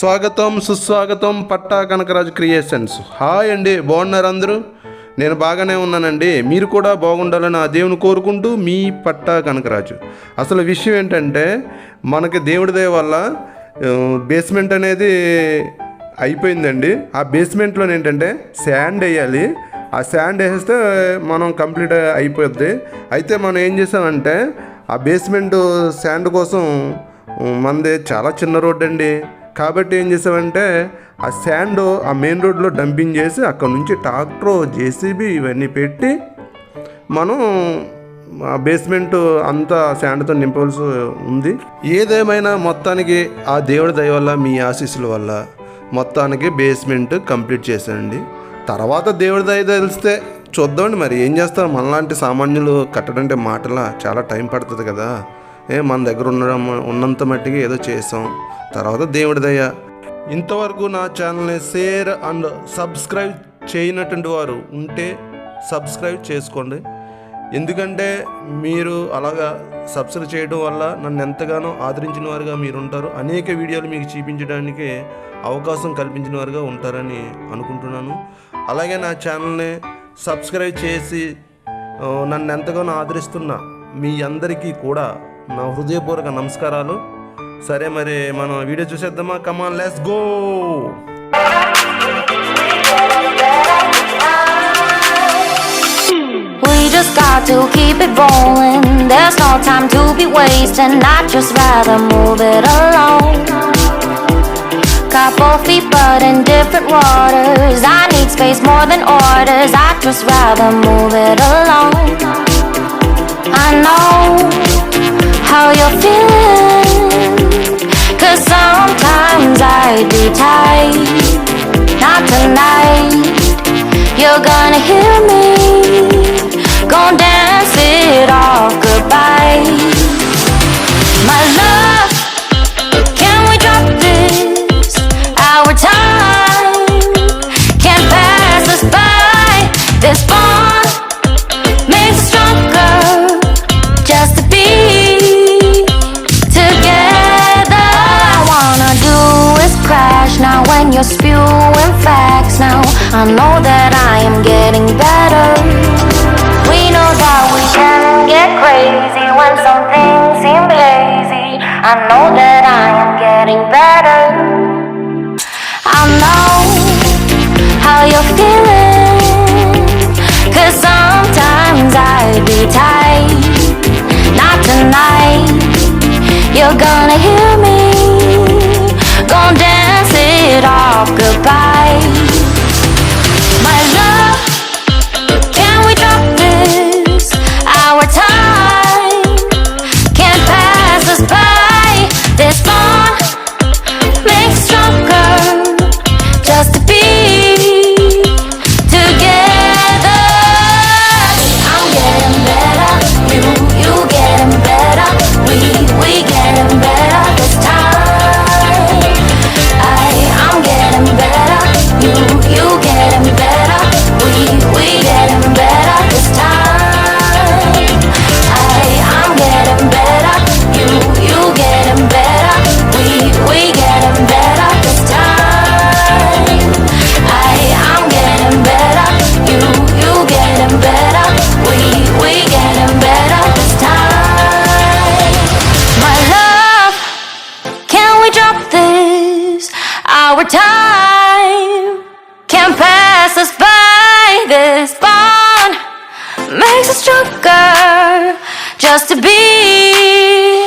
స్వాగతం సుస్వాగతం పట్టా Kanakaraju creations. Hi అండి బాగున్నారు అందరూ? నేను బాగానే ఉన్నానండి. మీరు కూడా బాగుండాలని ఆ దేవుని కోరుకుంటూ మీ పట్టా కనకరాజు. అసలు విషయం ఏంటంటే మనకి దేవుడి దయ వల్ల బేస్మెంట్ అనేది అయిపోయిందండి. ఆ బేస్మెంట్లో ఏంటంటే శాండ్ వేయాలి. ఆ శాండ్ వేస్తే మనం కంప్లీట్ అయిపోద్ది. అయితే మనం ఏం చేసామంటే ఆ బేస్మెంట్ శాండ్ కోసం మనది చాలా చిన్న రోడ్ అండి కాబట్టి ఏం చేసామంటే ఆ శాండ్ ఆ మెయిన్ రోడ్లో డంపింగ్ చేసి అక్కడ నుంచి ట్రాక్టర్ జేసీబీ ఇవన్నీ పెట్టి మనం ఆ బేస్మెంట్ అంతా శాండ్తో నింపవలసి ఉంది. ఏదేమైనా మొత్తానికి ఆ దేవుడి దయ వల్ల మీ ఆశీస్సుల వల్ల మొత్తానికి బేస్మెంట్ కంప్లీట్ చేశానండి. తర్వాత దేవుడి దయ తెలిస్తే చూద్దామండి మరి ఏం చేస్తారు? మనలాంటి సామాన్యులు కట్టడంటే మాటలా చాలా టైం పడుతుంది కదా. ఏ మన దగ్గర ఉండడం ఉన్నంత మట్టికి ఏదో చేసాం. తర్వాత దేవుడి దయ. ఇంతవరకు నా ఛానల్ని షేర్ అండ్ సబ్స్క్రైబ్ చేయనటువంటి వారు ఉంటే సబ్స్క్రైబ్ చేసుకోండి. ఎందుకంటే మీరు అలాగా సబ్స్క్రైబ్ చేయడం వల్ల నన్ను ఎంతగానో ఆదరించిన వారుగా మీరు ఉంటారు. అనేక వీడియోలు మీకు చూపించడానికి అవకాశం కల్పించిన వారుగా ఉంటారని అనుకుంటున్నాను. అలాగే నా ఛానల్ని సబ్స్క్రైబ్ చేసి నన్ను ఎంతగానో ఆదరిస్తున్న మీ అందరికీ కూడా నా హృదయపూర్వక నమస్కారాలు. సరే మరి మనం వీడియో చూసేద్దామా come on let's go We just got to keep it rolling. There's no time to be wasting. I'd just rather move it along. Couple feet, but in different waters. I need space more than orders. I'd just rather move it along. I know Do tight. Not tonight. You're gonna hear me. Gonna dance it off goodbye. My love, I know that I am getting better. We know that we can get crazy when some things seem lazy. I know that I am getting better. I know how you're feeling. Cause sometimes I do tight. Not tonight. You're gonna hear me. Gonna dance it off goodbye. Our time can't pass us by. This bond makes us stronger just to be